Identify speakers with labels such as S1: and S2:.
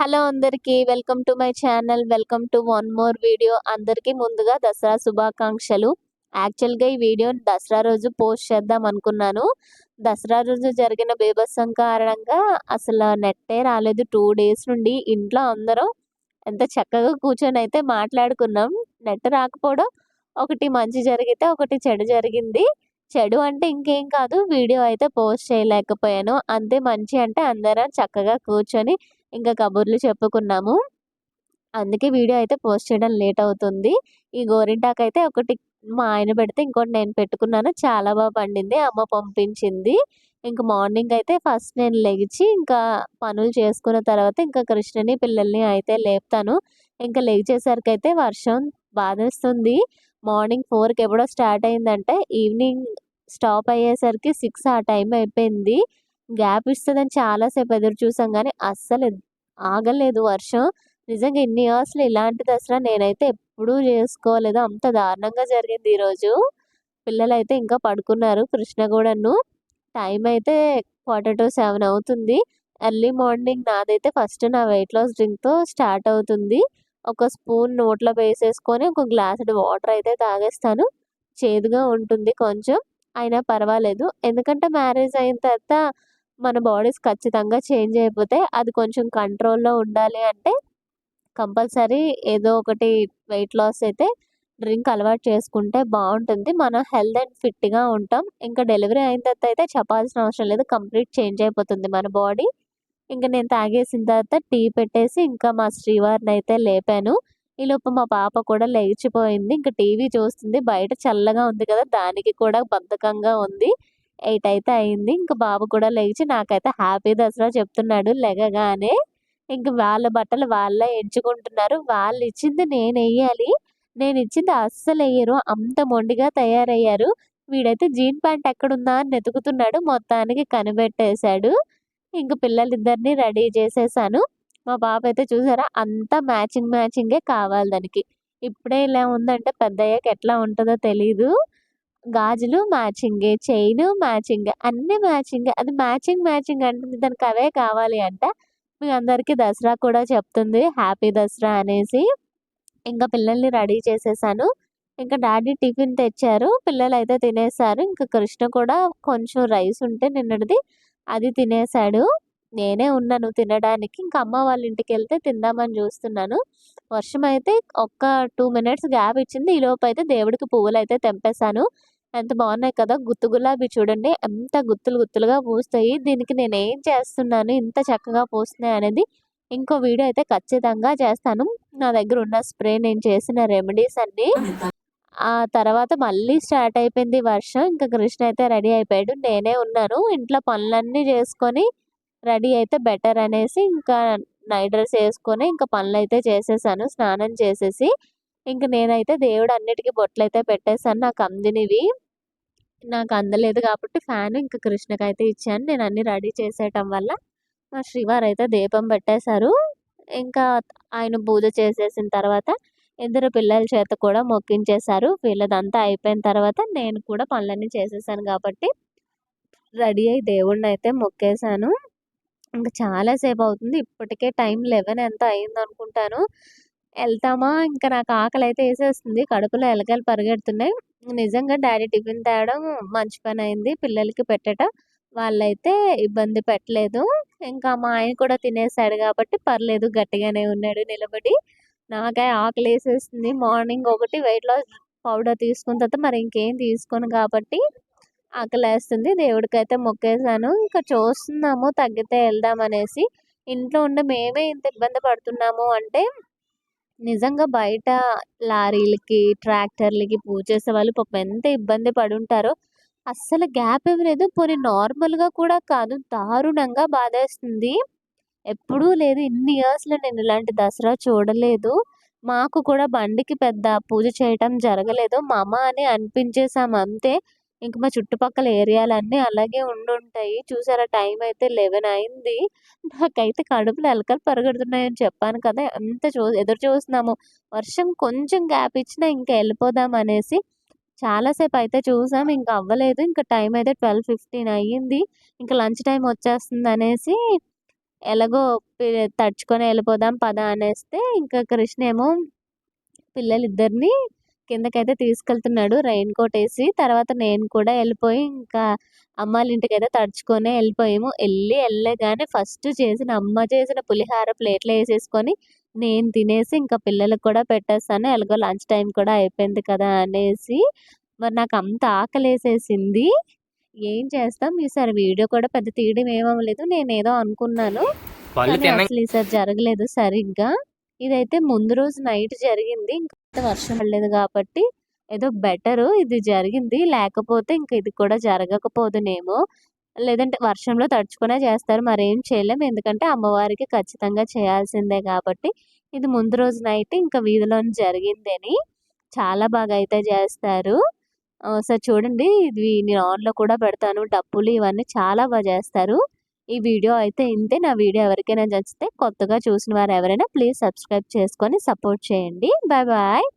S1: Hello అందరికీ welcome to my channel welcome to one more video. అందరికీ ముందుగా దసరా శుభాకాంక్షలు. యాక్చువల్గా ఈ వీడియో దసరా రోజు పోస్ట్ చేద్దాం అనుకున్నాను. దసరా రోజు జరిగిన బీభత్సం కారణంగా అసలు నెట్టే రాలేదు. టూ డేస్ నుండి ఇంట్లో అందరం ఎంత చక్కగా కూర్చొని అయితే మాట్లాడుకున్నాం. నెట్ రాకపోవడం ఒకటి మంచి జరిగితే ఒకటి చెడు జరిగింది. చెడు అంటే ఇంకేం కాదు. వీడియో అయితే పోస్ట్ చేయలేకపోయాను. అంతే మంచి అంటే అందరం చక్కగా కూర్చొని ఇంకా కబుర్లు చెప్పుకున్నాము. అందుకే వీడియో అయితే పోస్ట్ చేయడం లేట్ అవుతుంది. ఈ గోరింటాకు అయితే ఒకటి మా ఆయన పెడితే ఇంకోటి నేను పెట్టుకున్నాను. చాలా బాగా పండింది. అమ్మ పంపించింది. ఇంక మార్నింగ్ అయితే ఫస్ట్ నేను లెగిచి ఇంకా పనులు చేసుకున్న తర్వాత ఇంకా కృష్ణని పిల్లల్ని అయితే లేపుతాను. ఇంకా లెగిచేసరికి అయితే వర్షం బాధేస్తుంది. మార్నింగ్ ఫోర్కి ఎప్పుడో స్టార్ట్ అయిందంటే ఈవినింగ్ స్టాప్ అయ్యేసరికి సిక్స్ ఆ టైం అయిపోయింది. గ్యాప్ ఇస్తుందని చాలాసేపు ఎదురు చూసాం కానీ అస్సలు ఆగలేదు వర్షం. నిజంగా ఇన్ని ఇయర్స్లో ఇలాంటి దసరా నేనైతే ఎప్పుడూ చేసుకోలేదు. అంత దారుణంగా జరిగింది ఈరోజు. పిల్లలు అయితే ఇంకా పడుకున్నారు కృష్ణగూడను టైం అయితే క్వార్టర్ టు సెవెన్ అవుతుంది. ఎర్లీ మార్నింగ్ నాదైతే ఫస్ట్ నా వెయిట్ లాస్ డ్రింక్తో స్టార్ట్ అవుతుంది. ఒక స్పూన్ నోట్లో వేసేసుకొని ఒక గ్లాస్ వాటర్ అయితే తాగేస్తాను. చేదుగా ఉంటుంది కొంచెం. అయినా పర్వాలేదు. ఎందుకంటే మ్యారేజ్ అయిన తర్వాత మన బాడీస్ ఖచ్చితంగా చేంజ్ అయిపోతే అది కొంచెం కంట్రోల్లో ఉండాలి అంటే కంపల్సరీ ఏదో ఒకటి వెయిట్ లాస్ అయితే డ్రింక్ అలవాటు చేసుకుంటే బాగుంటుంది. మనం హెల్త్ అండ్ ఫిట్గా ఉంటాం. ఇంకా డెలివరీ అయిన తర్వాత అయితే చెప్పాల్సిన అవసరం లేదు. కంప్లీట్ చేంజ్ అయిపోతుంది మన బాడీ. ఇంకా నేను తాగేసిన తర్వాత టీ పెట్టేసి ఇంకా మా శ్రీవారిని అయితే లేపాను. ఈలోపు మా పాప కూడా లేచిపోయింది. ఇంకా టీవీ చూస్తుంది. బయట చల్లగా ఉంది కదా. దానికి కూడా బద్ధకంగా ఉంది. ఎయిట్ అయితే అయింది. ఇంకా బాబు కూడా లేచి నాకైతే హ్యాపీ దసరా చెప్తున్నాడు. లెగగానే ఇంక వాళ్ళ బట్టలు వాళ్ళే ఎంచుకుంటున్నారు. వాళ్ళు ఇచ్చింది నేను వేయాలి నేను ఇచ్చింది అస్సలు వేయరు అంత మొండిగా తయారయ్యారు. వీడైతే జీన్ ప్యాంట్ ఎక్కడుందా అని వెతుకుతున్నాడు. మొత్తానికి కనిపెట్టేశాడు. ఇంక పిల్లలిద్దరిని రెడీ చేసేసాను. మా పాప అయితే చూసారా? అంతా మ్యాచింగ్ మ్యాచింగే కావాలి దానికి. ఇప్పుడే ఇలా ఉందంటే పెద్దయ్యాక ఎట్లా ఉంటుందో తెలీదు. గాజులు మ్యాచింగే చైన్ మ్యాచింగ్ అన్ని మ్యాచింగ్ అది మ్యాచింగ్ మ్యాచింగ్ అంటుంది. దానికి అవే కావాలి అంట. మీ అందరికీ దసరా కూడా చెప్తుంది. హ్యాపీ దసరా అనేసి. ఇంకా పిల్లల్ని రెడీ చేసేసాను. ఇంకా డాడీ టిఫిన్ తెచ్చారు. పిల్లలు అయితే తినేసారు. ఇంకా కృష్ణ కూడా కొంచెం రైస్ ఉంటే నిన్నటిది అది తినేసాడు. నేనే ఉన్నాను తినడానికి. ఇంకా అమ్మ వాళ్ళ ఇంటికి వెళ్తే తిందామని చూస్తున్నాను. వర్షం అయితే ఒక్క టూ మినిట్స్ గ్యాప్ ఇచ్చింది. ఈ లోపు అయితే దేవుడికి పువ్వులు అయితే తెంపేశాను. ఎంత బాగున్నాయి కదా గుత్తు గులాబీ చూడండి. ఎంత గుత్తులు గుత్తులుగా పూస్తాయి. దీనికి నేను ఏం చేస్తున్నాను? ఇంత చక్కగా పూస్తున్నాయి అనేది ఇంకో వీడియో అయితే ఖచ్చితంగా చేస్తాను. నా దగ్గర ఉన్న స్ప్రే నేను చేసిన రెమెడీస్ అన్ని. ఆ తర్వాత మళ్ళీ స్టార్ట్ అయిపోయింది వర్షం. ఇంకా కృష్ణ అయితే రెడీ అయిపోయాడు. నేనే ఉన్నాను. ఇంట్లో పనులన్నీ చేసుకొని రెడీ అయితే బెటర్ అనేసి ఇంకా నైట్ డ్రెస్ వేసుకొని ఇంకా పనులు అయితే చేసేసాను. స్నానం చేసేసి ఇంక నేనైతే దేవుడు అన్నిటికీ బొట్లు అయితే పెట్టేశాను నాకు అందినవి నాకు అందలేదు కాబట్టి ఫ్యాన్ ఇంకా కృష్ణకి అయితే ఇచ్చాను. నేను అన్ని రెడీ చేసేయటం వల్ల మా శ్రీవారు అయితే దీపం పెట్టేశారు. ఇంకా ఆయన పూజ చేసేసిన తర్వాత ఇద్దరు పిల్లల చేత కూడా మొక్కించేశారు. వీళ్ళదంతా అయిపోయిన తర్వాత నేను కూడా పనులన్నీ చేసేసాను కాబట్టి రెడీ అయి దేవుడిని అయితే మొక్కేశాను. ఇంకా చాలాసేపు అవుతుంది ఇప్పటికే టైం లెవెన్ ఎంత అయింది అనుకుంటాను వెళ్తామా ఇంకా నాకు ఆకలి అయితే వేసేస్తుంది. కడుపులో ఎలకలు పరిగెడుతున్నాయి. నిజంగా డాడీ టిఫిన్ తేవడం మంచి పని అయింది. పిల్లలకి పెట్టడం వాళ్ళైతే ఇబ్బంది పెట్టలేదు. ఇంకా మా ఆయన కూడా తినేసాడు కాబట్టి పర్లేదు. గట్టిగానే ఉన్నాడు నిలబడి. నాకే ఆకలి వేసేస్తుంది మార్నింగ్ ఒకటి వెయిట్ లాస్ పౌడర్ తీసుకున్న తర్వాత మరి ఇంకేం తీసుకోను కాబట్టి ఆకలేస్తుంది. దేవుడికైతే మొక్కేసాను ఇంకా చూస్తున్నాము తగ్గితే వెళ్దాం అనేసి ఇంట్లో ఉండి మేమే ఇంత ఇబ్బంది పడుతున్నాము అంటే నిజంగా బయట లారీలకి ట్రాక్టర్లకి పూజ చేసే వాళ్ళు పాపం ఎంత ఇబ్బంది పడి ఉంటారో అస్సలు గ్యాప్ ఇవ్వలేదు పోనీ నార్మల్గా కూడా కాదు. దారుణంగా బాధేస్తుంది. ఎప్పుడూ లేదు. ఇన్ని ఇయర్స్లో నేను ఇలాంటి దసరా చూడలేదు. మాకు కూడా బండికి పెద్ద పూజ చేయటం జరగలేదు. మా అమ్మ అని అనిపించేసాము అంతే. ఇంక మా చుట్టుపక్కల ఏరియాలన్నీ అలాగే ఉండుంటాయి. చూసారా టైం అయితే లెవెన్ అయింది. నాకైతే కడుపులో ఎలకలు పరిగెడుతున్నాయని చెప్పాను కదా ఎంత చూ ఎదురు చూస్తున్నాము. వర్షం కొంచెం గ్యాప్ ఇచ్చినా ఇంకా వెళ్ళిపోదాం అనేసి చాలాసేపు అయితే చూసాం. ఇంకా అవ్వలేదు. ఇంకా టైం అయితే ట్వెల్వ్ ఫిఫ్టీన్ అయ్యింది. ఇంకా లంచ్ టైం వచ్చేస్తుంది అనేసి ఎలాగో తడుచుకొని వెళ్ళిపోదాం పద అనేస్తే ఇంకా కృష్ణ ఏమో పిల్లలిద్దరిని కిందకైతే తీసుకెళ్తున్నాడు రెయిన్ కోట్ వేసి. తర్వాత నేను కూడా వెళ్ళిపోయి ఇంకా అమ్మ వాళ్ళ ఇంటికి అయితే తడుచుకొని వెళ్ళిపోయాము. వెళ్ళి వెళ్ళగానే ఫస్ట్ చేసిన అమ్మ చేసిన పులిహార ప్లేట్లో వేసేసుకొని నేను తినేసి ఇంకా పిల్లలకు కూడా పెట్టేస్తాను. ఎలాగో లంచ్ టైం కూడా అయిపోయింది కదా అనేసి. మరి నాకు అంత ఆకలేసేసింది. ఏం చేస్తాం? ఈసారి వీడియో కూడా పెద్ద తీయడం ఏమవ్వలేదు. నేను ఏదో అనుకున్నాను అసలు ఈసారి జరగలేదు సరిగ్గా. ఇదైతే ముందు రోజు నైట్ జరిగింది. ఇంకా వర్షం పడలేదు కాబట్టి ఏదో బెటర్ ఇది జరిగింది. లేకపోతే ఇంక ఇది కూడా జరగకపోదునేమో. లేదంటే వర్షంలో తడుచుకునే చేస్తారు. మరేం చేయలేము ఎందుకంటే అమ్మవారికి ఖచ్చితంగా చేయాల్సిందే కాబట్టి ఇది ముందు రోజు నైట్ ఇంకా వీధిలో జరిగిందని చాలా బాగా అయితే చేస్తారు. ఒకసారి చూడండి. ఇది నేను ఆన్లో కూడా పెడతాను. డప్పులు ఇవన్నీ చాలా బాగా చేస్తారు. ఈ వీడియో అయితే ఇంతే. నా వీడియో ఎవరికైనా నచ్చితే కొత్తగా చూసిన వారు ఎవరైనా ప్లీజ్ సబ్స్క్రైబ్ చేసుకొని సపోర్ట్ చేయండి. Bye bye.